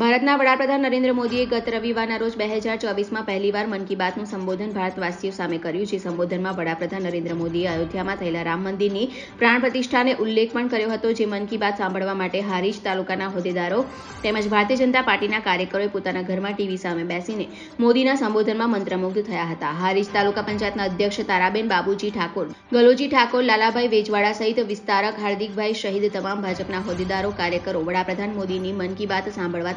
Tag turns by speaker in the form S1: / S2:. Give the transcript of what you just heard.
S1: ભારતના વડાપ્રધાન નરેન્દ્ર મોદીએ ગત રવિવારના રોજ બે હજાર ચોવીસમાં પહેલીવાર મન કી બાતનું સંબોધન ભારતવાસીઓ સામે કર્યું છે સંબોધનમાં વડાપ્રધાન નરેન્દ્ર મોદીએ અયોધ્યામાં થયેલા રામ મંદિરની પ્રાણ પ્રતિષ્ઠાને ઉલ્લેખ પણ કર્યો હતો, જે મન કી બાત સાંભળવા માટે હારીજ તાલુકાના હોદ્દેદારો તેમજ ભારતીય જનતા પાર્ટીના કાર્યકરોએ પોતાના ઘરમાં ટીવી સામે બેસીને મોદીના સંબોધનમાં મંત્રમુગ્ધ થયા હતા. હારીજ તાલુકા પંચાયતના અધ્યક્ષ તારાબેન બાબુજી ઠાકોર, ગલોજી ઠાકોર, લાલાભાઈ વેજવાડા સહિત વિસ્તારક હાર્દિકભાઈ શહીદ તમામ ભાજપના હોદ્દેદારો, કાર્યકરો વડાપ્રધાન મોદીની મન કી બાત સાંભળવા